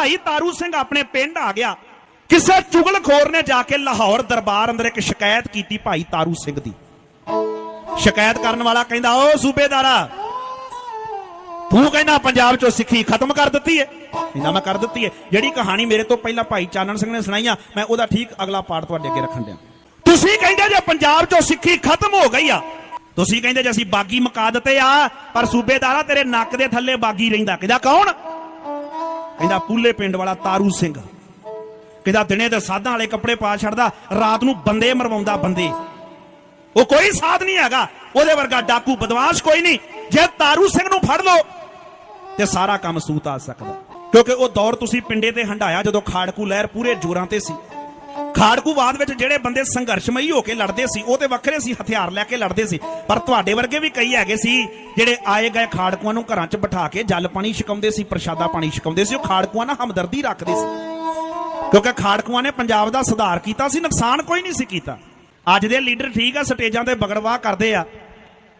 ਭਾਈ ਤਾਰੂ ਸਿੰਘ ਆਪਣੇ ਪਿੰਡ ਆ ਗਿਆ। ਕਿਸੇ ਚੁਗਲਖੋਰ ਨੇ ਜਾ ਕੇ ਲਾਹੌਰ ਦਰਬਾਰ ਅੰਦਰ ਇੱਕ ਸ਼ਿਕਾਇਤ ਕੀਤੀ ਭਾਈ ਤਾਰੂ ਸਿੰਘ ਦੀ। ਸ਼ਿਕਾਇਤ ਕਰਨ ਵਾਲਾ ਕਹਿੰਦਾ, ਓ ਸੂਬੇਦਾਰਾ, ਤੂੰ ਕਹਿੰਦਾ ਪੰਜਾਬ ਚੋਂ ਸਿੱਖੀ ਖਤਮ ਕਰ ਦਿੱਤੀ ਏ? ਕਹਿੰਦਾ, ਮੈਂ ਕਰ ਦਿੱਤੀ ਏ। ਜਿਹੜੀ ਕਹਾਣੀ ਮੇਰੇ ਤੋਂ ਪਹਿਲਾਂ ਭਾਈ ਚਾਨਣ ਸਿੰਘ ਨੇ ਸੁਣਾਈਆਂ, ਮੈਂ ਉਹਦਾ ਠੀਕ ਅਗਲਾ ਪਾਠ ਤੁਹਾਡੇ ਅੱਗੇ ਰੱਖਣ ਦਿਆਂ। ਤੁਸੀਂ ਕਹਿੰਦੇ ਜੇ ਪੰਜਾਬ ਚੋਂ ਸਿੱਖੀ ਖਤਮ ਹੋ ਗਈ ਆ, ਤੁਸੀਂ ਕਹਿੰਦੇ ਜੇ ਅਸੀਂ ਬਾਗੀ ਮਕਾ ਦਿੱਤੇ ਆ, ਪਰ ਸੂਬੇਦਾਰਾ ਤੇਰੇ ਨੱਕ ਦੇ ਥੱਲੇ ਬਾਗੀ ਰਹਿੰਦਾ। ਕਹਿੰਦਾ, ਕੌਣ? ਕਹਿੰਦਾ ਪੂਲੇ ਪਿੰਡ ਵਾਲਾ ਤਾਰੂ ਸਿੰਘ। ਕਹਿੰਦਾ ਦਿਨੇ ਤੇ ਸਾਧਾਂ ਵਾਲੇ ਕੱਪੜੇ ਪਾ ਛੱਡਦਾ, ਰਾਤ ਨੂੰ ਬੰਦੇ ਮਰਵਾਉਂਦਾ ਬੰਦੇ। ਉਹ ਕੋਈ ਸਾਧ ਨਹੀਂ ਹੈਗਾ। ਉਹਦੇ ਵਰਗਾ ਡਾਕੂ ਬਦਮਾਸ਼ ਕੋਈ ਨਹੀਂ। ਜੇ ਤਾਰੂ ਸਿੰਘ ਨੂੰ ਫੜ ਲਓ, ਤੇ ਸਾਰਾ ਕੰਮ ਸੂਤ ਆ ਸਕਦਾ। ਕਿਉਂਕਿ ਉਹ ਦੌਰ ਤੁਸੀਂ ਪਿੰਡੇ ਤੇ ਹੰਡਾਇਆ ਜਦੋਂ ਖਾੜਕੂ ਲਹਿਰ ਪੂਰੇ ਜੋਰਾਂ ਤੇ ਸੀ। ਖਾੜਕੂਵਾਦ ਵਿੱਚ ਜਿਹੜੇ ਬੰਦੇ ਸੰਘਰਸ਼ਮਈ ਹੋ ਕੇ ਲੜਦੇ ਸੀ, ਉਹ ਤੇ ਵੱਖਰੇ ਸੀ, ਹਥਿਆਰ ਲੈ ਕੇ ਲੜਦੇ ਸੀ। ਪਰ ਤੁਹਾਡੇ ਵਰਗੇ ਵੀ ਕਈ ਹੈਗੇ ਸੀ, ਜਿਹੜੇ ਆਏ ਗਏ ਖਾੜਕੂਆਂ ਨੂੰ ਘਰਾਂ 'ਚ ਬਿਠਾ ਕੇ ਜਲ ਪਾਣੀ ਛਕਾਉਂਦੇ ਸੀ, ਪ੍ਰਸ਼ਾਦਾ ਪਾਣੀ ਛਕਾਉਂਦੇ ਸੀ, ਉਹ ਖਾੜਕੂਆਂ ਨਾਲ ਹਮਦਰਦੀ ਰੱਖਦੇ ਸੀ। ਕਿਉਂਕਿ ਖਾੜਕੂਆਂ ਨੇ ਪੰਜਾਬ ਦਾ ਸੁਧਾਰ ਕੀਤਾ ਸੀ, ਨੁਕਸਾਨ ਕੋਈ ਨਹੀਂ ਸੀ ਕੀਤਾ। ਅੱਜ ਦੇ ਲੀਡਰ ਠੀਕ ਆ, ਸਟੇਜਾਂ ਤੇ ਬਗੜਵਾ ਕਰਦੇ ਆ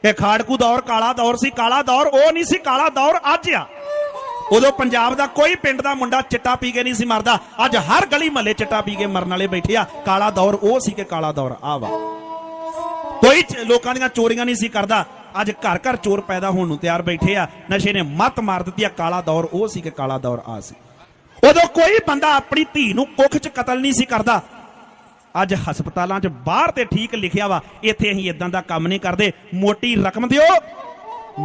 ਕਿ ਖਾੜਕੂ ਦੌਰ ਕਾਲਾ ਦੌਰ ਸੀ, ਕਾਲਾ ਦੌਰ ਉਹ ਨਹੀਂ ਸੀ, ਕਾਲਾ ਦੌਰ ਅੱਜ ਆ। ਉਦੋਂ ਪੰਜਾਬ ਦਾ ਕੋਈ ਪਿੰਡ ਦਾ ਮੁੰਡਾ ਚਿੱਟਾ ਪੀ ਕੇ ਨਹੀਂ ਸੀ ਮਰਦਾ। ਅੱਜ ਹਰ ਗਲੀ ਮਹੱਲੇ ਚਿੱਟਾ ਪੀ ਕੇ ਮਰਨ ਵਾਲੇ ਬੈਠੇ ਆ। ਕਾਲਾ ਦੌਰ ਉਹ ਸੀ ਕਿ ਕਾਲਾ ਦੌਰ ਆ ਵਾ। ਕੋਈ ਲੋਕਾਂ ਦੀਆਂ ਚੋਰੀਆਂ ਨਹੀਂ ਸੀ ਕਰਦਾ। ਅੱਜ ਘਰ ਘਰ ਚੋਰ ਪੈਦਾ ਹੋਣ ਨੂੰ ਤਿਆਰ ਬੈਠੇ ਆ। ਨਸ਼ੇ ਨੇ ਮੱਤ ਮਾਰ ਦਿੱਤੀ ਆ। ਕਾਲਾ ਦੌਰ ਉਹ ਸੀ ਕਿ ਕਾਲਾ ਦੌਰ ਆ ਸੀ। ਉਦੋਂ ਕੋਈ ਬੰਦਾ ਆਪਣੀ ਧੀ ਨੂੰ ਕੁੱਖ 'ਚ ਕਤਲ ਨਹੀਂ ਸੀ ਕਰਦਾ। ਅੱਜ ਹਸਪਤਾਲਾਂ 'ਚ ਬਾਹਰ ਤੇ ਠੀਕ ਲਿਖਿਆ ਵਾ। ਇੱਥੇ ਅਸੀਂ ਇਦਾਂ ਦਾ ਕੰਮ ਨਹੀਂ ਕਰਦੇ। ਮੋਟੀ ਰਕਮ ਦਿਓ।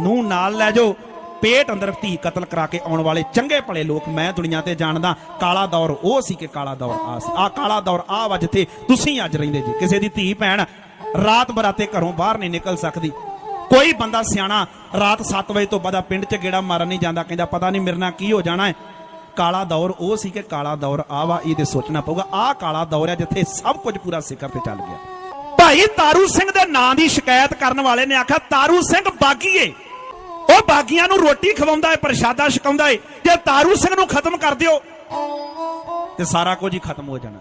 ਨੂੰ ਨਾਲ ਲੈ ਜਾਓ। ਪੇਟ ਅੰਦਰ ਧੀ ਕਤਲ ਕਰਾ ਕੇ ਆਉਣ ਵਾਲੇ ਚੰਗੇ ਭਲੇ ਲੋਕ ਮੈਂ ਦੁਨੀਆ ਤੇ ਜਾਣਦਾ, ਕਾਲਾ ਦੌਰ ਉਹ ਸੀ ਕਿ ਕਾਲਾ ਦੌਰ ਆ ਸੀ। ਆ ਕਾਲਾ ਦੌਰ ਆ ਵਾ ਜਿੱਥੇ ਤੁਸੀਂ ਅੱਜ ਰਹਿੰਦੇ ਜੀ। ਕਿਸੇ ਦੀ ਧੀ, ਭੈਣ ਰਾਤ ਬਰਾਤੇ ਘਰੋਂ ਬਾਹਰ ਨਹੀਂ ਨਿਕਲ ਸਕਦੀ। ਕੋਈ ਬੰਦਾ ਸਿਆਣਾ ਰਾਤ 7 ਵਜੇ ਤੋਂ ਬਾਅਦ ਪਿੰਡ 'ਚ ਗੇੜਾ ਮਾਰਨ ਨਹੀਂ ਜਾਂਦਾ, ਕਹਿੰਦਾ ਪਤਾ ਨਹੀਂ ਮੇਰੇ ਨਾਲ ਕੀ ਹੋ ਜਾਣਾ ਹੈ। ਕਾਲਾ ਦੌਰ ਉਹ ਸੀ ਕਿ ਕਾਲਾ ਦੌਰ ਆ ਵਾ ਤੇ ਸੋਚਣਾ ਪਊਗਾ। ਆ ਕਾਲਾ ਦੌਰ ਹੈ ਜਿੱਥੇ ਸਭ ਕੁਝ ਪੂਰਾ ਸਿਖਰ ਤੇ ਚੱਲ ਗਿਆ। ਭਾਈ ਤਾਰੂ ਸਿੰਘ ਦੇ ਨਾਂ ਦੀ ਸ਼ਿਕਾਇਤ ਕਰਨ ਵਾਲੇ ਨੇ ਆਖਿਆ, ਤਾਰੂ ਸਿੰਘ ਬਾਗੀਏ। ਉਹ ਬਾਗੀਆਂ ਨੂੰ ਰੋਟੀ ਖਵਾਉਂਦਾ ਏ ਪ੍ਰਸ਼ਾਦਾ ਛਕਾਉਂਦਾ ਏ ਜੇ ਤਾਰੂ ਸਿੰਘ ਨੂੰ ਖਤਮ ਕਰ ਦਿਓ, ਤੇ ਸਾਰਾ ਕੁਝ ਹੀ ਖਤਮ ਹੋ ਜਾਣਾ।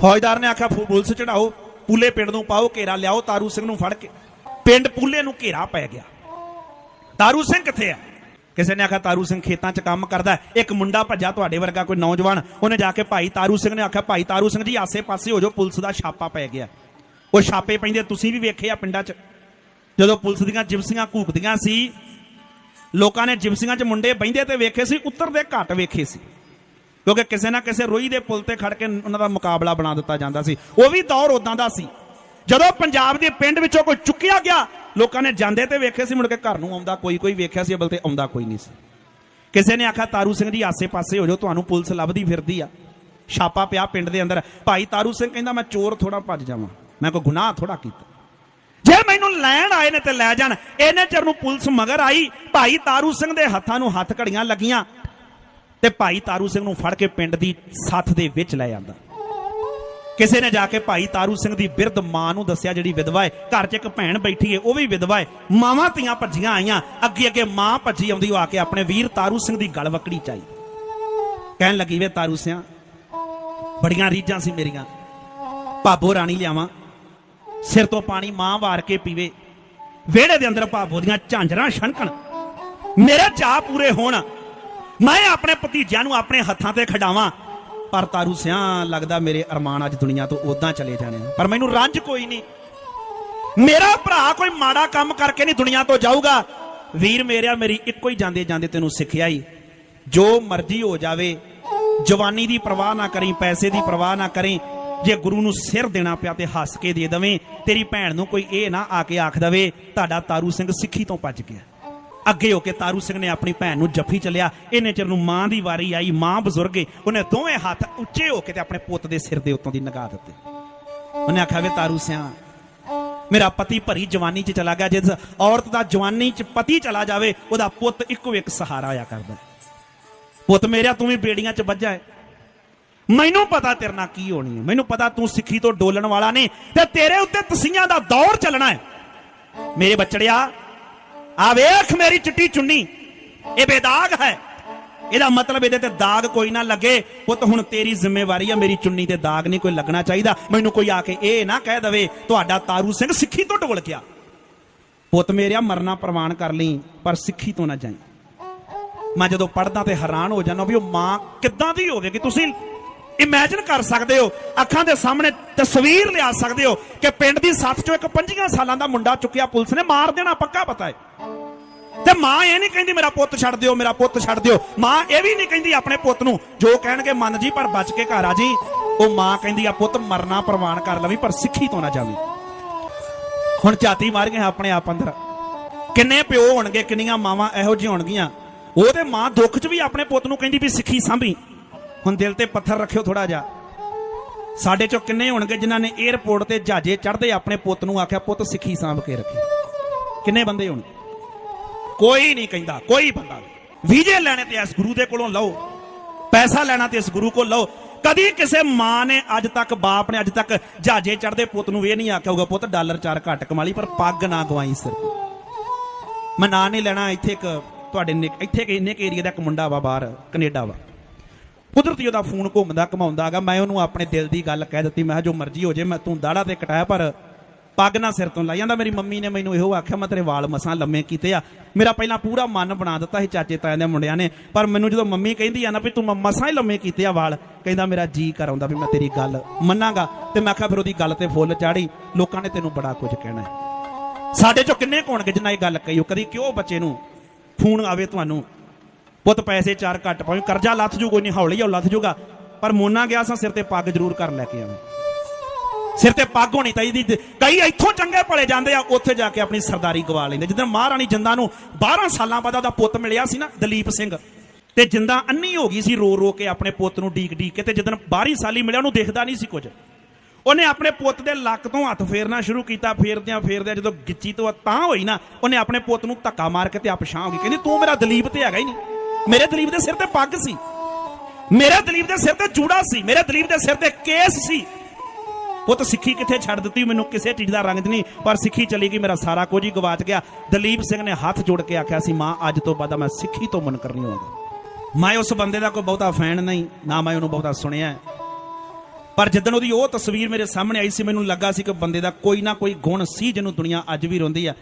ਫੌਜਦਾਰ ਨੇ ਆਖਿਆ ਪੁਲਿਸ ਚੜਾਓ, ਪੂਲੇ ਪਿੰਡ ਨੂੰ ਪਾਓ, ਘੇਰਾ ਲਿਆਓ, ਤਾਰੂ ਸਿੰਘ ਨੂੰ ਫੜ ਕੇ। ਪਿੰਡ ਪੂਲੇ ਨੂੰ ਘੇਰਾ ਪੈ ਗਿਆ। ਤਾਰੂ ਸਿੰਘ ਕਿੱਥੇ ਆ? ਕਿਸੇ ਨੇ ਆਖਿਆ, ਤਾਰੂ ਸਿੰਘ ਖੇਤਾਂ 'ਚ ਕੰਮ ਕਰਦਾ ਇੱਕ ਮੁੰਡਾ ਭੱਜਾ ਤੁਹਾਡੇ ਵਰਗਾ ਕੋਈ ਨੌਜਵਾਨ। ਉਹਨੇ ਜਾ ਕੇ ਭਾਈ ਤਾਰੂ ਸਿੰਘ ਨੇ ਆਖਿਆ, ਭਾਈ ਤਾਰੂ ਸਿੰਘ ਜੀ, ਆਸੇ-ਪਾਸੇ ਹੋ ਜਾਓ, ਪੁਲਿਸ ਦਾ ਛਾਪਾ ਪੈ ਗਿਆ। ਉਹ ਛਾਪੇ ਪੈਂਦੇ, ਤੁਸੀਂ ਵੀ ਵੇਖੇ ਆ ਪਿੰਡਾਂ 'ਚ। ਜਦੋਂ ਪੁਲਿਸ ਦੀਆਂ ਜਿਪਸੀਆਂ ਘੂਕਦੀਆਂ ਸੀ ਲੋਕਾਂ ਨੇ ਜਿਪਸੀਆਂ 'ਚ ਮੁੰਡੇ ਬੈਂਦੇ ਤੇ ਵੇਖੇ ਸੀ ਉੱਤਰਦੇ ਘੱਟ ਵੇਖੇ ਸੀ। ਕਿਉਂਕਿ ਕਿਸੇ ਨਾ ਕਿਸੇ ਰੋਈ ਦੇ ਪੁਲ ਤੇ ਖੜ ਕੇ ਉਹਨਾਂ ਦਾ ਮੁਕਾਬਲਾ ਬਣਾ ਦਿੱਤਾ ਜਾਂਦਾ ਸੀ। ਉਹ ਵੀ ਦੌਰ ਉਦਾਂ ਦਾ ਸੀ। ਜਦੋਂ ਪੰਜਾਬ ਦੇ ਪਿੰਡ ਵਿੱਚੋਂ ਕੋਈ ਚੁੱਕਿਆ ਗਿਆ, ਲੋਕਾਂ ਨੇ ਜਾਂਦੇ ਤੇ ਵੇਖੇ ਸੀ, ਮੁੜ ਕੇ ਘਰ ਨੂੰ ਆਉਂਦਾ ਕੋਈ ਕੋਈ ਵੇਖਿਆ ਸੀ, ਅਬਲ ਤੇ ਆਉਂਦਾ ਕੋਈ ਨਹੀਂ ਸੀ। ਕਿਸੇ ਨੇ ਆਖਿਆ, ਤਾਰੂ ਸਿੰਘ ਜੀ ਆਸੇ-ਪਾਸੇ ਹੋ ਜਾਓ, ਤੁਹਾਨੂੰ ਪੁਲਿਸ ਲੱਭਦੀ ਫਿਰਦੀ ਆ। ਛਾਪਾ ਪਿਆ ਪਿੰਡ ਦੇ ਅੰਦਰ। ਭਾਈ ਤਾਰੂ ਸਿੰਘ ਕਹਿੰਦਾ, ਮੈਂ ਚੋਰ ਥੋੜਾ ਭੱਜ ਜਾਵਾਂ। ਮੈਂ ਕੋਈ ਗੁਨਾਹ ਥੋੜਾ ਕੀਤਾ। ਜੇ ਮੈਨੂੰ ਲੈਣ ਆਏ ਨੇ ਤੇ ਲੈ ਜਾਣ। ਇਹਨੇ ਚਿਰ ਨੂੰ ਪੁਲਿਸ ਮਗਰ ਆਈ, ਭਾਈ ਤਾਰੂ ਸਿੰਘ ਦੇ ਹੱਥਾਂ ਨੂੰ ਹੱਥ ਘੜੀਆਂ ਲੱਗੀਆਂ ਤੇ ਭਾਈ ਤਾਰੂ ਸਿੰਘ ਨੂੰ ਫੜ ਕੇ ਪਿੰਡ ਦੀ ਸੱਥ ਦੇ ਵਿੱਚ ਲੈ ਜਾਂਦਾ ਕਿਸੇ ਨੇ ਜਾ ਕੇ ਭਾਈ ਤਾਰੂ ਸਿੰਘ ਦੀ ਬਿਰਧ ਮਾਂ ਨੂੰ ਦੱਸਿਆ, ਜਿਹੜੀ ਵਿਧਵਾ ਹੈ ਘਰ 'ਚ ਇੱਕ ਭੈਣ ਬੈਠੀ ਹੈ ਉਹ ਵੀ ਵਿਧਵਾ ਹੈ ਮਾਵਾਂ ਧੀਆਂ ਭੱਜੀਆਂ ਆਈਆਂ, ਅੱਗੇ ਅੱਗੇ ਮਾਂ ਭੱਜੀ ਆਉਂਦੀ, ਉਹ ਆ ਕੇ ਆਪਣੇ ਵੀਰ ਤਾਰੂ ਸਿੰਘ ਦੀ ਗਲ ਵਕੜੀ ਚਾਈ ਕਹਿਣ ਲੱਗੀ ਵੇ ਤਾਰੂ ਸਿਆਂ, ਬੜੀਆਂ ਰੀਝਾਂ ਸੀ ਮੇਰੀਆਂ, ਭਾਬੋ ਰਾਣੀ ਲਿਆਵਾਂ। ਸਿਰ ਤੋਂ ਪਾਣੀ ਮਾਂ ਵਾਰ ਕੇ ਪੀਵੇ। ਵਿਹੜੇ ਦੇ ਅੰਦਰ ਭਾਬੋ ਦੀਆਂ ਝਾਂਜਰਾਂ ਛਣਕਣ। ਮੇਰੇ ਚਾਹ ਪੂਰੇ ਹੋਣ। ਮੈਂ ਆਪਣੇ ਭਤੀਜਿਆਂ ਨੂੰ ਆਪਣੇ ਹੱਥਾਂ ਤੇ ਖਡਾਵਾਂ। ਪਰ ਤਾਰੂ ਸਿਆ, ਲੱਗਦਾ ਮੇਰੇ ਅਰਮਾਨ ਅੱਜ ਦੁਨੀਆ ਤੋਂ ਉਦਾਂ ਚਲੇ ਜਾਣੇ ਪਰ ਮੈਨੂੰ ਰੰਜ ਕੋਈ ਨਹੀਂ। ਮੇਰਾ ਭਰਾ ਕੋਈ ਮਾੜਾ ਕੰਮ ਕਰਕੇ ਨਹੀਂ ਦੁਨੀਆ ਤੋਂ ਜਾਊਗਾ। ਵੀਰ ਮੇਰਿਆ, ਮੇਰੀ ਇੱਕੋ ਹੀ ਜਾਂਦੇ ਜਾਂਦੇ ਤੈਨੂੰ ਸਿੱਖਿਆ ਹੀ ਜੋ ਮਰਜ਼ੀ ਹੋ ਜਾਵੇ, ਜਵਾਨੀ ਦੀ ਪਰਵਾਹ ਨਾ ਕਰੀ, ਪੈਸੇ ਦੀ ਪਰਵਾਹ ਨਾ ਕਰੀ ਜੇ ਗੁਰੂ ਨੂੰ ਸਿਰ ਦੇਣਾ ਪਿਆ ਤੇ ਹੱਸ ਕੇ ਦੇ ਦਵੇਂ, ਤੇਰੀ ਭੈਣ ਨੂੰ ਕੋਈ ਇਹ ਨਾ ਆ ਕੇ ਆਖ ਦਵੇ, ਤੁਹਾਡਾ ਤਾਰੂ ਸਿੰਘ ਸਿੱਖੀ ਤੋਂ ਭੱਜ ਗਿਆ। ਅੱਗੇ ਹੋ ਕੇ ਤਾਰੂ ਸਿੰਘ ਨੇ ਆਪਣੀ ਭੈਣ ਨੂੰ ਜੱਫੀ ਚੱਲਿਆ ਇਹਨੇ ਚਿਰ ਨੂੰ ਮਾਂ ਦੀ ਵਾਰੀ ਆਈ, ਮਾਂ ਬਜ਼ੁਰਗੇ ਉਹਨੇ ਦੋਵੇਂ ਹੱਥ ਉੱਚੇ ਹੋ ਕੇ ਤੇ ਆਪਣੇ ਪੁੱਤ ਦੇ ਸਿਰ ਦੇ ਉੱਤੋਂ ਦੀ ਨਗਾ ਦਿੱਤੇ। ਉਹਨੇ ਆਖਿਆ ਵੇ ਤਾਰੂ ਸਿਆ, ਮੇਰਾ ਪਤੀ ਭਰੀ ਜਵਾਨੀ 'ਚ ਚਲਾ ਗਿਆ। ਜਿਸ ਔਰਤ ਦਾ ਜਵਾਨੀ 'ਚ ਪਤੀ ਚਲਾ ਜਾਵੇ, ਉਹਦਾ ਪੁੱਤ ਇੱਕੋ ਇੱਕ ਸਹਾਰਾ ਆਇਆ ਕਰਦਾ। ਪੁੱਤ ਮੇਰਿਆ ਤੂੰ ਵੀ ਬੇੜੀਆਂ 'ਚ ਵੱਜਾ ਹੈ ਮੈਨੂੰ ਪਤਾ ਤੇਰੇ ਨਾਲ ਕੀ ਹੋਣੀ ਹੈ। ਮੈਨੂੰ ਪਤਾ ਤੂੰ ਸਿੱਖੀ ਤੋਂ ਡੋਲਣ ਵਾਲਾ ਨਹੀਂ ਤੇ ਤੇਰੇ ਉੱਤੇ ਤਸੀਆਂ ਦਾ ਦੌਰ ਚੱਲਣਾ ਹੈ। ਮੇਰੇ ਬੱਚੜਿਆ ਆ ਵੇਖ ਮੇਰੀ ਚਿੱਟੀ ਚੁੰਨੀ। ਇਹ ਬੇਦਾਗ ਹੈ। ਇਹਦਾ ਮਤਲਬ ਇਹਦੇ ਤੇ ਦਾਗ ਕੋਈ ਨਾ ਲੱਗੇ। ਪੁੱਤ, ਹੁਣ ਤੇਰੀ ਜ਼ਿੰਮੇਵਾਰੀ ਆ, ਮੇਰੀ ਚੁੰਨੀ ਤੇ ਦਾਗ ਨਹੀਂ ਕੋਈ ਲੱਗਣਾ ਚਾਹੀਦਾ। ਮੈਨੂੰ ਕੋਈ ਆ ਕੇ ਇਹ ਨਾ ਕਹਿ ਦਵੇ, ਤੁਹਾਡਾ ਤਾਰੂ ਸਿੰਘ ਸਿੱਖੀ ਤੋਂ ਡੋਲ ਗਿਆ। ਪੁੱਤ ਮੇਰਿਆ ਮਰਨਾ ਪ੍ਰਵਾਨ ਕਰ ਲਈ, ਪਰ ਸਿੱਖੀ ਤੋਂ ਨਾ ਜਾਈ। ਮੈਂ ਜਦੋਂ ਪੜਦਾ ਤੇ ਹੈਰਾਨ ਹੋ ਜਾਂਦਾ ਵੀ ਉਹ ਮਾਂ ਕਿੱਦਾਂ ਦੀ ਹੋਵੇਗੀ? ਤੁਸੀਂ ਇਮੇਜਿਨ ਕਰ ਸਕਦੇ ਹੋ, ਅੱਖਾਂ ਦੇ ਸਾਹਮਣੇ ਤਸਵੀਰ ਲਿਆ ਸਕਦੇ ਹੋ ਕਿ ਪਿੰਡ ਦੀ ਸੱਥ ਚੋਂ ਇੱਕ 25 ਸਾਲਾਂ ਦਾ ਮੁੰਡਾ ਚੁੱਕਿਆ ਪੁਲਿਸ ਨੇ, ਮਾਰ ਦੇਣਾ ਪੱਕਾ ਪਤਾ ਹੈ। ਤੇ ਮਾਂ ਇਹ ਨਹੀਂ ਕਹਿੰਦੀ ਮੇਰਾ ਪੁੱਤ ਛੱਡ ਦਿਓ, ਮੇਰਾ ਪੁੱਤ ਛੱਡ ਦਿਓ। ਮਾਂ ਇਹ ਵੀ ਨਹੀਂ ਕਹਿੰਦੀ ਆਪਣੇ ਪੁੱਤ ਨੂੰ, ਜੋ ਕਹਿਣਗੇ ਮੰਨ ਜੀ ਪਰ ਬਚ ਕੇ ਘਰ ਆ ਜੀ। ਉਹ ਮਾਂ ਕਹਿੰਦੀ ਆ, ਪੁੱਤ ਮਰਨਾ ਪ੍ਰਵਾਨ ਕਰ ਲਵੀ, ਪਰ ਸਿੱਖੀ ਤੋਂ ਨਾ ਜਾਵੀਂ। ਹੁਣ ਝਾਤੀ ਮਾਰ ਗਏ ਆਪਣੇ ਆਪ ਅੰਦਰ। ਕਿੰਨੇ ਪਿਓ ਹੋਣਗੇ, ਕਿੰਨੀਆਂ ਮਾਵਾਂ ਇਹੋ ਜਿਹੀਆਂ ਹੋਣਗੀਆਂ। ਉਹ ਤੇ ਮਾਂ ਦੁੱਖ 'ਚ ਵੀ ਆਪਣੇ ਪੁੱਤ ਨੂੰ ਕਹਿੰਦੀ ਵੀ ਸਿੱਖੀ ਸਾਂਭੀ। ਹੁਣ ਦਿਲ ਤੇ ਪੱਥਰ ਰੱਖਿਓ ਥੋੜਾ ਜਿਹਾ। ਸਾਡੇ ਚੋਂ ਕਿੰਨੇ ਹੋਣਗੇ ਜਿਨ੍ਹਾਂ ਨੇ 에ਅਰਪੋਰਟ ਤੇ ਜਹਾਜ਼ੇ ਚੜ੍ਹਦੇ ਆਪਣੇ ਪੁੱਤ ਨੂੰ ਆਖਿਆ, ਪੁੱਤ ਸਿੱਖੀ ਸਾਂਭ ਕੇ ਰੱਖੀ। ਕਿੰਨੇ ਬੰਦੇ ਹੋਣ ਕੋਈ ਨਹੀਂ ਕਹਿੰਦਾ, ਕੋਈ ਬੰਦਾ ਵੀਜ਼ੇ ਲੈਣੇ ਤੇ ਇਸ ਗੁਰੂ ਦੇ ਕੋਲੋਂ ਲਓ। ਪੈਸਾ ਲੈਣਾ ਤੇ ਇਸ ਗੁਰੂ ਕੋਲ ਲਓ। ਕਦੀ ਕਿਸੇ ਮਾਂ ਨੇ ਅੱਜ ਤੱਕ, ਬਾਪ ਨੇ ਅੱਜ ਤੱਕ ਜਹਾਜ਼ੇ ਚੜ੍ਹਦੇ ਪੁੱਤ ਨੂੰ ਇਹ ਨਹੀਂ ਆਖਿਆ ਹੋਊਗਾ, ਪੁੱਤ, ਡਾਲਰ ਚਾਰ ਘੱਟ ਕਮਾ ਲਈ, ਪਰ ਪੱਗ ਨਾ ਗਵਾਈ ਸਿਰ ਮੈਂ ਨਾਂ ਨਹੀਂ ਲੈਣਾ, ਇੱਥੇ ਇੱਕ ਤੁਹਾਡੇ ਇੱਥੇ ਕਿ ਇੰਨੇ ਏਰੀਆ ਦਾ ਇੱਕ ਮੁੰਡਾ ਵਾ ਬਾਹਰ, ਕੈਨੇਡਾ ਵਾ। ਕੁਦਰਤੀ ਉਹਦਾ ਫੋਨ ਘੁੰਮਦਾ, ਘਮਾਉਂਦਾ ਮੈਂ ਉਹਨੂੰ ਆਪਣੇ ਦਿਲ ਦੀ ਗੱਲ ਕਹਿ ਦਿੱਤੀ। ਮੈਂ ਜੋ ਮਰਜ਼ੀ ਹੋ ਜੇ, ਮੈਂ ਤੂੰ ਦਾੜਾ ਤੇ ਕਟਾਇਆ, ਪਰ ਪੱਗ ਨਾ ਸਿਰ ਤੋਂ ਲਾਈ ਜਾਂਦਾ। ਮੇਰੀ ਮੰਮੀ ਨੇ ਮੈਨੂੰ ਇਹੋ ਆਖਿਆ, ਮੈਂ ਤੇਰੇ ਵਾਲ ਮਸਾਂ ਲੰਮੇ ਕੀਤੇ ਆ। ਮੇਰਾ ਪਹਿਲਾਂ ਪੂਰਾ ਮਨ ਬਣਾ ਦਿੱਤਾ ਸੀ ਚਾਚੇ ਤਾਇਆਂ ਦੇ ਮੁੰਡਿਆਂ ਨੇ। ਪਰ ਮੈਨੂੰ ਜਦੋਂ ਮੰਮੀ ਕਹਿੰਦੀ ਆ ਨਾ ਵੀ ਤੂੰ ਮਸਾਂ ਹੀ ਲੰਮੇ ਕੀਤੇ ਆ ਵਾਲ, ਕਹਿੰਦਾ ਮੇਰਾ ਜੀ ਕਰ ਆਉਂਦਾ ਵੀ ਮੈਂ ਤੇਰੀ ਗੱਲ ਮੰਨਾਂਗਾ। ਤੇ ਮੈਂ ਆਖਿਆ, ਫਿਰ ਉਹਦੀ ਗੱਲ ਤੇ ਫੁੱਲ ਚਾੜੀ। ਲੋਕਾਂ ਨੇ ਤੈਨੂੰ ਬੜਾ ਕੁਝ ਕਹਿਣਾ ਸਾਡੇ ਚੋਂ ਕਿੰਨੇ ਕੁ ਹੋਣਗੇ ਜਿੰਨਾ ਇਹ ਗੱਲ ਕਹੀ? ਉਹ ਕਦੀ ਕਿਉਂ ਬੱਚੇ ਨੂੰ ਫੋਨ ਆਵੇ ਤੁਹਾਨੂੰ? ਪੁੱਤ ਪੈਸੇ ਚਾਰ ਘੱਟ ਪਾਵੇਂ ਕਰਜ਼ਾ ਲੱਥ ਜੂ ਕੋਈ ਨਹੀਂ ਹੌਲੀ ਹੌਲੀ ਲੱਥ ਜੂਗਾ। ਪਰ ਮੋਨਾ ਗਿਆ ਸਾਂ, ਸਿਰ ਤੇ ਪੱਗ ਜ਼ਰੂਰ ਕਰ ਲੈ ਕੇ ਆਵੇਂ। ਸਿਰ ਤੇ ਪੱਗ ਹੋਣੀ ਚਾਹੀਦੀ ਤੇ ਕਈ ਇੱਥੋਂ ਚੰਗੇ ਭਲੇ ਜਾਂਦੇ ਆ, ਉੱਥੇ ਜਾ ਕੇ ਆਪਣੀ ਸਰਦਾਰੀ ਗਵਾ ਲੈਂਦੇ। ਜਿੱਦਾਂ ਮਹਾਰਾਣੀ ਜਿੰਦਾ ਨੂੰ 12 ਸਾਲਾਂ ਬਾਅਦ ਉਹਦਾ ਪੁੱਤ ਮਿਲਿਆ ਸੀ ਨਾ, ਦਲੀਪ ਸਿੰਘ, ਤੇ ਜਿੰਦਾ ਅੰਨੀ ਹੋ ਗਈ ਸੀ ਰੋ ਰੋ ਕੇ ਆਪਣੇ ਪੁੱਤ ਨੂੰ ਡੀਕ ਡੀਕ ਕੇ, ਤੇ ਜਦੋਂ 12 ਸਾਲੀ ਮਿਲਿਆ, ਉਹਨੂੰ ਦੇਖਦਾ ਨਹੀਂ ਸੀ ਕੁਝ। ਉਹਨੇ ਆਪਣੇ ਪੁੱਤ ਦੇ ਲੱਕ ਤੋਂ ਹੱਥ ਫੇਰਨਾ ਸ਼ੁਰੂ ਕੀਤਾ, ਫੇਰਦਿਆਂ ਫੇਰਦਿਆਂ ਜਦੋਂ ਗਿੱਚੀ ਤੋਂ ਤਾਂ ਹੋਈ ਨਾ, ਉਹਨੇ ਆਪਣੇ ਪੁੱਤ ਨੂੰ ਧੱਕਾ ਮਾਰ ਕੇ ਤੇ ਆਪਛਾਂ ਹੋ ਗਈ। ਕਹਿੰਦੀ, ਤੂੰ ਮੇਰਾ ਦਲੀਪ ਤੇ ਹੈਗਾ ਹੀ ਨਹੀਂ। ਮੇਰੇ ਦਲੀਪ ਦੇ ਸਿਰ ਤੇ ਪੱਗ ਸੀ। ਮੇਰੇ ਦਲੀਪ ਦੇ ਸਿਰ ਤੇ ਜੂੜਾ ਸੀ। ਮੇਰੇ ਦਲੀਪ ਦੇ ਸਿਰ ਤੇ ਕੇਸ ਸੀ। ਉਹ ਤਾਂ ਸਿੱਖੀ ਕਿੱਥੇ ਛੱਡ ਦਿੱਤੀ? ਮੈਨੂੰ ਕਿਸੇ ਚੀਜ਼ ਦਾ ਰੰਗ ਨਹੀਂ। ਪਰ ਸਿੱਖੀ ਚਲੀ ਗਈ, ਮੇਰਾ ਸਾਰਾ ਕੁਝ ਹੀ ਗਵਾਚ ਗਿਆ। ਦਲੀਪ ਸਿੰਘ ਨੇ ਹੱਥ ਜੋੜ ਕੇ ਆਖਿਆ ਸੀ, ਮਾਂ, ਅੱਜ ਤੋਂ ਬਾਅਦ ਮੈਂ ਸਿੱਖੀ ਤੋਂ ਮੁਨਕਰ ਨਹੀਂ ਹੋਵਾਂਗਾ ਮੈਂ ਉਸ ਬੰਦੇ ਦਾ ਕੋਈ ਬਹੁਤਾ ਫੈਨ ਨਹੀਂ, ਨਾ ਮੈਂ ਉਹਨੂੰ ਬਹੁਤਾ ਸੁਣਿਆ। ਪਰ ਜਿੱਦਣ ਉਹਦੀ ਉਹ ਤਸਵੀਰ ਮੇਰੇ ਸਾਹਮਣੇ ਆਈ ਸੀ, ਮੈਨੂੰ ਲੱਗਾ ਸੀ ਕਿ ਬੰਦੇ ਦਾ ਕੋਈ ਨਾ ਕੋਈ ਗੁਣ ਸੀ, ਜਿਹਨੂੰ ਦੁਨੀਆ ਅੱਜ ਵੀ ਰੋਂਦੀ ਆ।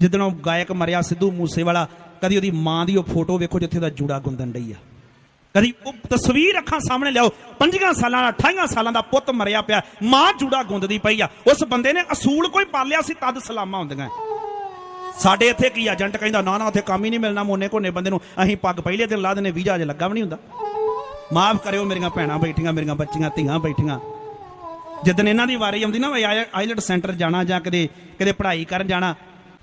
ਜਿੱਦਣ ਉਹ ਗਾਇਕ ਮਰਿਆ ਸਿੱਧੂ ਮੂਸੇਵਾਲਾ ਕਦੀ ਉਹਦੀ ਮਾਂ ਦੀ ਉਹ ਫੋਟੋ ਵੇਖੋ ਜਿੱਥੇ ਉਹਦਾ ਜੂੜਾ ਗੁੰਦਣ ਡਈ ਆ। ਕਦੀ ਉਹ ਤਸਵੀਰ ਅੱਖਾਂ ਸਾਹਮਣੇ ਲਿਆਓ 5 ਸਾਲਾਂ ਦਾ 28 ਸਾਲਾਂ ਦਾ ਪੁੱਤ ਮਰਿਆ ਪਿਆ, ਮਾਂ ਜੂੜਾ ਗੁੰਦਦੀ ਪਈ ਆ। ਉਸ ਬੰਦੇ ਨੇ ਅਸੂਲ ਕੋਈ ਪਾਲਿਆ ਸੀ, ਤਦ ਸਲਾਮਾਂ ਹੁੰਦੀਆਂ। ਸਾਡੇ ਇੱਥੇ ਕੀ ਏਜੰਟ ਕਹਿੰਦਾ, ਨਾ ਨਾ, ਉੱਥੇ ਕੰਮ ਹੀ ਨਹੀਂ ਮਿਲਣਾ ਮੋਨੇ ਕੋਨੇ ਬੰਦੇ ਨੂੰ, ਅਸੀਂ ਪੱਗ ਪਹਿਲੇ ਦਿਨ ਲਾ ਦਿੰਦੇ, ਵੀਜ਼ਾ ਅਜੇ ਲੱਗਾ ਵੀ ਨਹੀਂ ਹੁੰਦਾ। ਮਾਫ ਕਰਿਓ ਮੇਰੀਆਂ ਭੈਣਾਂ ਬੈਠੀਆਂ, ਮੇਰੀਆਂ ਬੱਚੀਆਂ, ਧੀਆਂ ਬੈਠੀਆਂ। ਜਿੱਦਨ ਇਹਨਾਂ ਦੀ ਵਾਰੀ ਆਉਂਦੀ ਨਾ, ਵੀ ਆਈ- ਆਈਲੈਟ ਸੈਂਟਰ ਜਾਣਾ ਜਾਂ ਕਦੇ ਕਦੇ ਪੜ੍ਹਾਈ ਕਰਨ ਜਾਣਾ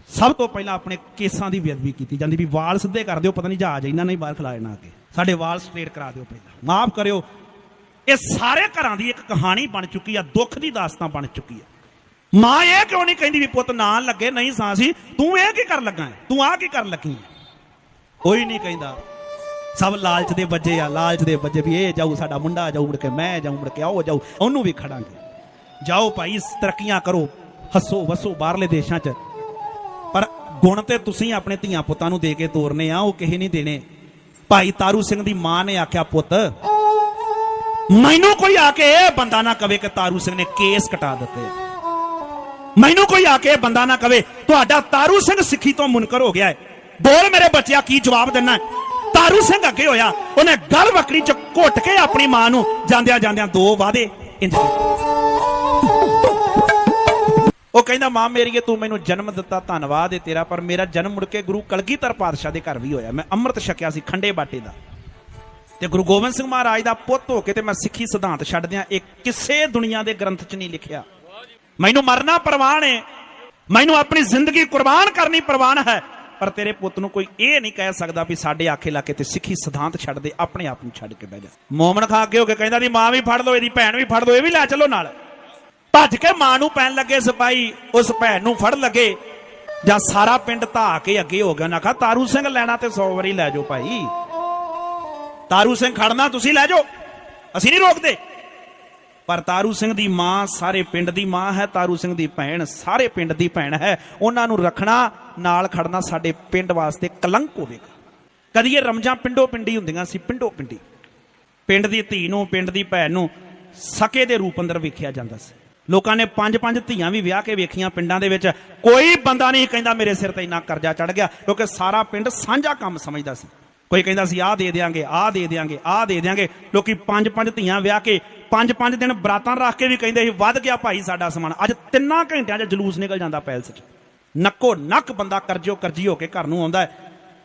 ਸਭ ਤੋਂ ਪਹਿਲਾਂ ਆਪਣੇ ਕੇਸਾਂ ਦੀ ਬੇਅਦਬੀ ਕੀਤੀ ਜਾਂਦੀ ਵੀ ਵਾਲ ਸਿੱਧੇ ਕਰ ਦਿਓ, ਪਤਾ ਨਹੀਂ ਜਹਾਜ਼ ਇਹਨਾਂ ਨੇ ਬਾਹਰ ਖਿਲਾ ਨਾ ਕੇ ਸਾਡੇ ਵਾਲ ਸਟ੍ਰੇਟ ਕਰਾ ਦਿਓ ਪਹਿਲਾਂ। ਮਾਫ ਕਰਿਓ, ਇਹ ਸਾਰੇ ਘਰਾਂ ਦੀ ਇੱਕ ਕਹਾਣੀ ਬਣ ਚੁੱਕੀ ਆ, ਦੁੱਖ ਦੀ ਦਾਸਤਾਨ ਬਣ ਚੁੱਕੀ ਆ। ਮਾਂ ਇਹ ਕਿਉਂ ਨਹੀਂ ਕਹਿੰਦੀ ਵੀ ਪੁੱਤ ਨਾ ਲੱਗੇ, ਨਹੀਂ ਸਾਂ ਸੀ ਤੂੰ ਇਹ ਕੀ ਕਰਨ ਲੱਗਾ ਤੂੰ ਆ ਕੀ ਕਰਨ ਲੱਗੀ ਕੋਈ ਨਹੀਂ ਕਹਿੰਦਾ। ਸਭ ਲਾਲਚ ਦੇ ਬੱਜੇ ਆ, ਲਾਲਚ ਦੇ ਬੱਜੇ ਵੀ ਇਹ ਜਾਊ, ਸਾਡਾ ਮੁੰਡਾ ਜਾਊ, ਮੁੜ ਕੇ ਮੈਂ ਜਾਊ, ਮੁੜ ਕੇ ਆਓ ਜਾਊ, ਉਹਨੂੰ ਵੀ ਖੜਾਂਗੇ। ਜਾਓ ਭਾਈ, ਤਰੱਕੀਆਂ ਕਰੋ ਹੱਸੋ ਵਸੋ ਬਾਹਰਲੇ ਦੇਸ਼ਾਂ 'ਚ। ਗੁਣ ਤੇ ਤੁਸੀਂ ਆਪਣੇ ਧੀਆਂ ਪੁੱਤਾਂ ਨੂੰ ਦੇ ਕੇ ਤੋਰਨੇ ਆ, ਉਹ ਕਿਸੇ ਨਹੀਂ ਦੇਣੇ। ਭਾਈ ਤਾਰੂ ਸਿੰਘ ਦੀ ਮਾਂ ਨੇ ਆਖਿਆ, ਪੁੱਤ, ਮੈਨੂੰ ਕੋਈ ਆ ਕੇ ਇਹ ਬੰਦਾ ਨਾ ਕਵੇ ਕਿ ਤਾਰੂ ਸਿੰਘ ਨੇ ਕੇਸ ਕਟਾ ਦਿੱਤੇ। ਮੈਨੂੰ ਕੋਈ ਆ ਕੇ ਬੰਦਾ ਨਾ ਕਵੇ, ਤੁਹਾਡਾ ਤਾਰੂ ਸਿੰਘ ਸਿੱਖੀ ਤੋਂ ਮੁਨਕਰ ਹੋ ਗਿਆ ਹੈ। ਬੋਲ ਮੇਰੇ ਬੱਚਿਆ, ਕੀ ਜਵਾਬ ਦੇਣਾ ਤਾਰੂ ਸਿੰਘ ਅੱਗੇ ਹੋਇਆ, ਉਹਨੇ ਗਲ ਵਕੜੀ ਚ ਘੁੱਟ ਕੇ ਆਪਣੀ ਮਾਂ ਨੂੰ ਜਾਂਦਿਆਂ ਜਾਂਦਿਆਂ ਦੋ ਵਾਦੇ ਇੰਜ ਉਹ ਕਹਿੰਦਾ, ਮਾਂ ਮੇਰੀਏ ਤੂੰ ਮੈਨੂੰ ਜਨਮ ਦਿੱਤਾ, ਧੰਨਵਾਦ ਏ ਤੇਰਾ, ਪਰ ਮੇਰਾ ਜਨਮ ਮੁੜ ਕੇ ਗੁਰੂ ਕਲਗੀਧਰ ਪਾਤਸ਼ਾਹ ਦੇ ਘਰ ਵੀ ਹੋਇਆ। ਮੈਂ ਅੰਮ੍ਰਿਤ ਛਕਿਆ ਸੀ ਖੰਡੇ ਬਾਟੇ ਦਾ। ਤੇ ਗੁਰੂ ਗੋਬਿੰਦ ਸਿੰਘ ਮਹਾਰਾਜ ਦਾ ਪੁੱਤ ਹੋ ਕੇ ਤੇ ਮੈਂ ਸਿੱਖੀ ਸਿਧਾਂਤ ਛੱਡ ਦਿਆਂ ਇਹ ਕਿਸੇ ਦੁਨੀਆ ਦੇ ਗ੍ਰੰਥ 'ਚ ਨਹੀਂ ਲਿਖਿਆ। ਮੈਨੂੰ ਮਰਨਾ ਪ੍ਰਵਾਨ ਏ। ਮੈਨੂੰ ਆਪਣੀ ਜ਼ਿੰਦਗੀ ਕੁਰਬਾਨ ਕਰਨੀ ਪ੍ਰਵਾਨ ਹੈ। ਪਰ ਤੇਰੇ ਪੁੱਤ ਨੂੰ ਕੋਈ ਇਹ ਨਹੀਂ ਕਹਿ ਸਕਦਾ ਵੀ ਸਾਡੇ ਆਖੇ ਲਾ ਕੇ ਤੇ ਸਿੱਖੀ ਸਿਧਾਂਤ ਛੱਡ ਦੇ, ਆਪਣੇ ਆਪ ਨੂੰ ਛੱਡ ਕੇ ਬਹਿ ਜਾ। ਮੋਮਨ ਖਾ ਅੱਗੇ ਹੋ ਕੇ ਕਹਿੰਦਾ ਦੀ ਮਾਂ ਵੀ ਫੜ ਲਓ, ਇਹਦੀ ਭੈਣ ਵੀ ਫੜ ਲਓ, ਇਹ ਵੀ ਲੈ ਚੱਲੋ ਨਾਲ। ਭੱਜ ਕੇ ਮਾਂ ਨੂੰ ਪੈਣ ਲੱਗੇ ਸਿਪਾਹੀ, ਉਸ ਭੈਣ ਨੂੰ ਫੜ ਲੱਗੇ। ਜਾਂ ਸਾਰਾ ਪਿੰਡ ਧਾ ਕੇ ਅੱਗੇ ਹੋ ਗਿਆ। ਨਾ ਕਹਾ ਤਾਰੂ ਸਿੰਘ ਲੈਣਾ ਤੇ 100 ਵਾਰੀ ਲੈ ਜਾਓ ਭਾਈ। ਤਾਰੂ ਸਿੰਘ ਖੜਨਾ, ਤੁਸੀਂ ਲੈ ਜਾਓ। ਅਸੀਂ ਨਹੀਂ ਰੋਕਦੇ। ਪਰ ਤਾਰੂ ਸਿੰਘ ਦੀ ਮਾਂ ਸਾਰੇ ਪਿੰਡ ਦੀ ਮਾਂ ਹੈ, ਤਾਰੂ ਸਿੰਘ ਦੀ ਭੈਣ ਸਾਰੇ ਪਿੰਡ ਦੀ ਭੈਣ ਹੈ। ਉਹਨਾਂ ਨੂੰ ਰੱਖਣਾ, ਨਾਲ ਖੜਨਾ ਸਾਡੇ ਪਿੰਡ ਵਾਸਤੇ ਕਲੰਕ ਹੋਵੇਗਾ। ਕਦੀ ਇਹ ਰਮਜਾਂ ਪਿੰਡੋ ਪਿੰਡੀ ਹੁੰਦੀਆਂ ਸੀ, ਪਿੰਡੋ ਪਿੰਡੀ। ਪਿੰਡ ਦੀ ਧੀ ਨੂੰ, ਪਿੰਡ ਦੀ ਭੈਣ ਨੂੰ ਸਕੇ ਦੇ ਰੂਪ ਅੰਦਰ ਵੇਖਿਆ ਜਾਂਦਾ ਸੀ। ਲੋਕਾਂ ਨੇ ਪੰਜ ਪੰਜ ਧੀਆਂ ਵੀ ਵਿਆਹ ਕੇ ਵੇਖੀਆਂ ਪਿੰਡਾਂ ਦੇ ਵਿੱਚ। ਕੋਈ ਬੰਦਾ ਨਹੀਂ ਕਹਿੰਦਾ ਮੇਰੇ ਸਿਰ ਤੇ ਇੰਨਾ ਕਰਜ਼ਾ ਚੜ ਗਿਆ, ਕਿਉਂਕਿ ਸਾਰਾ ਪਿੰਡ ਸਾਂਝਾ ਕੰਮ ਸਮਝਦਾ ਸੀ। ਕੋਈ ਕਹਿੰਦਾ ਸੀ, ਆਹ ਦੇ ਦਿਆਂਗੇ, ਆਹ ਦੇ ਦਿਆਂਗੇ, ਆਹ ਦੇ ਦਿਆਂਗੇ। ਲੋਕੀ ਪੰਜ ਪੰਜ ਧੀਆਂ ਵਿਆਹ ਕੇ ਪੰਜ ਪੰਜ ਦਿਨ ਬਰਾਤਾਂ ਰੱਖ ਕੇ ਵੀ ਕਹਿੰਦੇ ਸੀ, ਵੱਧ ਗਿਆ ਭਾਈ ਸਾਡਾ ਸਮਾਨ। ਅੱਜ ਤਿੰਨਾਂ ਘੰਟਿਆਂ 'ਚ ਜਲੂਸ ਨਿਕਲ ਜਾਂਦਾ ਪੈਲਸ 'ਚ। ਨੱਕੋ ਨੱਕ ਬੰਦਾ ਕਰਜੋ ਕਰਜੀ ਹੋ ਕੇ ਘਰ ਨੂੰ ਆਉਂਦਾ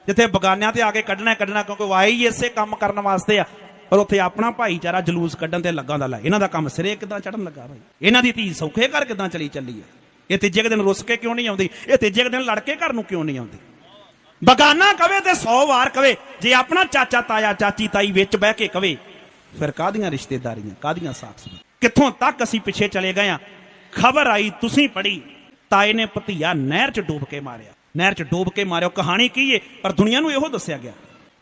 ਜਿੱਥੇ ਬਗਾਨਿਆਂ ਤੇ ਆ ਕੇ ਕੱਢਣਾ ਕੱਢਣਾ, ਕਿਉਂਕਿ ਉਹ ਇਸੇ ਕੰਮ ਕਰਨ ਵਾਸਤੇ ਆ। ਪਰ ਉੱਥੇ ਆਪਣਾ ਭਾਈਚਾਰਾ ਜਲੂਸ ਕੱਢਣ ਤੇ ਲੱਗਾ ਦਾ ਲੈ। ਇਹਨਾਂ ਦਾ ਕੰਮ ਸਿਰੇ ਕਿਦਾਂ ਚੜਨ ਲੱਗਾ ਭਾਈ ਇਹਨਾਂ ਦੀ ਧੀ ਸੌਖੇ ਘਰ ਕਿਦਾਂ ਚਲੀ ਚੱਲੀ ਹੈ ਇਹ ਤੀਜੇ ਕੁ ਦਿਨ ਰੁੱਸ ਕੇ ਕਿਉਂ ਨਹੀਂ ਆਉਂਦੀ? ਇਹ ਤੀਜੇ ਕੁ ਦਿਨ ਲੜ ਕੇ ਘਰ ਨੂੰ ਕਿਉਂ ਨਹੀਂ ਆਉਂਦੀ? ਬਗਾਨਾ ਕਵੇ ਤੇ 100 ਵਾਰ ਕਵੇ, ਜੇ ਆਪਣਾ ਚਾਚਾ ਤਾਇਆ ਚਾਚੀ ਤਾਈ ਵਿੱਚ ਬਹਿ ਕੇ ਕਵੇ, ਫਿਰ ਕਾਦੀਆਂ ਰਿਸ਼ਤੇਦਾਰੀਆਂ ਕਾਦੀਆਂ ਸਾਖਸੀਆਂ ਕਿੱਥੋਂ ਤੱਕ ਅਸੀਂ ਪਿੱਛੇ ਚਲੇ ਗਏ ਆ? ਖਬਰ ਆਈ, ਤੁਸੀਂ ਪੜੀ ਤਾਏ ਨੇ ਭਤੀਆ ਨਹਿਰ 'ਚ ਡੂਬ ਕੇ ਮਾਰਿਆ। ਨਹਿਰ 'ਚ ਡੂਬ ਕੇ ਮਾਰਿਆ। ਕਹਾਣੀ ਕੀ ਏ? ਪਰ ਦੁਨੀਆ ਨੂੰ ਇਹੋ ਦੱਸਿਆ ਗਿਆ।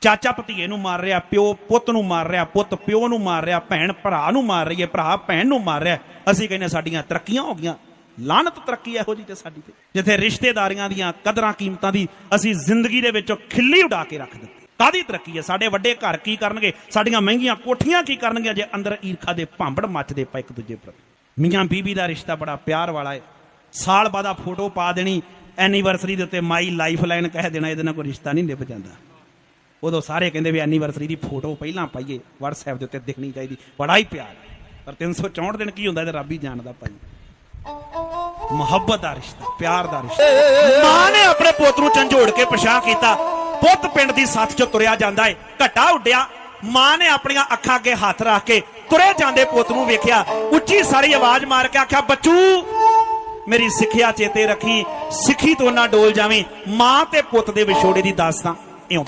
ਚਾਚਾ ਭਤੀਏ ਨੂੰ ਮਾਰ ਰਿਹਾ, ਪਿਓ ਪੁੱਤ ਨੂੰ ਮਾਰ ਰਿਹਾ, ਪੁੱਤ ਪਿਓ ਨੂੰ ਮਾਰ ਰਿਹਾ, ਭੈਣ ਭਰਾ ਨੂੰ ਮਾਰ ਰਹੀ ਹੈ, ਭਰਾ ਭੈਣ ਨੂੰ ਮਾਰ ਰਿਹਾ। ਅਸੀਂ ਕਹਿੰਦੇ ਸਾਡੀਆਂ ਤਰੱਕੀਆਂ ਹੋ ਗਈਆਂ। ਲਾਨਤ ਤਰੱਕੀ ਇਹੋ ਜੀ ਤੇ ਸਾਡੀ ਤੇ। ਜਿੱਥੇ ਰਿਸ਼ਤੇਦਾਰੀਆਂ ਦੀਆਂ ਕਦਰਾਂ ਕੀਮਤਾਂ ਦੀ ਅਸੀਂ ਜ਼ਿੰਦਗੀ ਦੇ ਵਿੱਚੋਂ ਖਿੱਲੀ ਉਡਾ ਕੇ ਰੱਖ ਦਿੱਤੀ। ਕਾਦੀ ਤਰੱਕੀ ਹੈ? ਸਾਡੇ ਵੱਡੇ ਘਰ ਕੀ ਕਰਨਗੇ? ਸਾਡੀਆਂ ਮਹਿੰਗੀਆਂ ਕੋਠੀਆਂ ਕੀ ਕਰਨਗੀਆਂ? ਜੇ ਅੰਦਰ ਈਰਖਾ ਦੇ ਭਾਂਬੜ ਮੱਚਦੇ ਪਏ ਇੱਕ ਦੂਜੇ ਪ੍ਰਤੀ। ਮੀਆਂ ਬੀਬੀ ਦਾ ਰਿਸ਼ਤਾ ਬੜਾ ਪਿਆਰ ਵਾਲਾ ਹੈ। ਸਾਲ ਬਾਅਦ ਆ ਫੋਟੋ ਪਾ ਦੇਣੀ ਐਨੀਵਰਸਰੀ ਦੇ ਉੱਤੇ ਮਾਈ ਲਾਈਫ ਲਾਈਨ ਕਹਿ ਦੇਣਾ, ਇਹਦੇ ਨਾਲ ਕੋਈ ਰਿਸ਼ਤਾ ਨਹੀਂ ਨਿਭ ਜਾਂਦਾ। ਉਦੋਂ ਸਾਰੇ ਕਹਿੰਦੇ ਵੀ ਐਨੀਵਰਸਰੀ ਦੀ ਫੋਟੋ ਪਹਿਲਾਂ ਪਾਈਏ, WhatsApp ਦੇ ਉੱਤੇ ਦਿਖਣੀ ਚਾਹੀਦੀ, ਬੜਾ ਹੀ ਪਿਆਰ ਪਰ 364 ਦਿਨ ਕੀ ਹੁੰਦਾ ਇਹ ਰੱਬ ਹੀ ਜਾਣਦਾ ਭਾਈ? ਮੁਹੱਬਤ ਦਾ ਰਿਸ਼ਤਾ, ਪਿਆਰ ਦਾ ਰਿਸ਼ਤਾ। ਮਾਂ ਨੇ ਆਪਣੇ ਪੁੱਤ ਨੂੰ ਝੰਜੋੜ ਕੇ ਪਛਾਣ ਕੀਤਾ। ਪੁੱਤ ਪਿੰਡ ਦੀ ਸੱਥ 'ਚ ਤੁਰਿਆ ਜਾਂਦਾ ਏ, ਘਟਾ ਉੱਡਿਆ। ਮਾਂ ਨੇ ਆਪਣੀਆਂ ਅੱਖਾਂ ਅੱਗੇ ਹੱਥ ਰੱਖ ਕੇ ਤੁਰੇ ਜਾਂਦੇ ਪੁੱਤ ਨੂੰ ਵੇਖਿਆ। ਉੱਚੀ ਸਾਰੀ ਆਵਾਜ਼ ਮਾਰ ਕੇ ਆਖਿਆ, ਬੱਚੂ, ਮੇਰੀ ਸਿੱਖਿਆ ਚੇਤੇ ਰੱਖੀ, ਸਿੱਖੀ ਤੋਂ ਨਾ ਡੋਲ ਜਾਵੇਂ। ਮਾਂ ਤੇ ਪੁੱਤ ਦੇ ਵਿਛੋੜੇ ਦੀ ਦਾਸਤਾਂ ਇਉਂ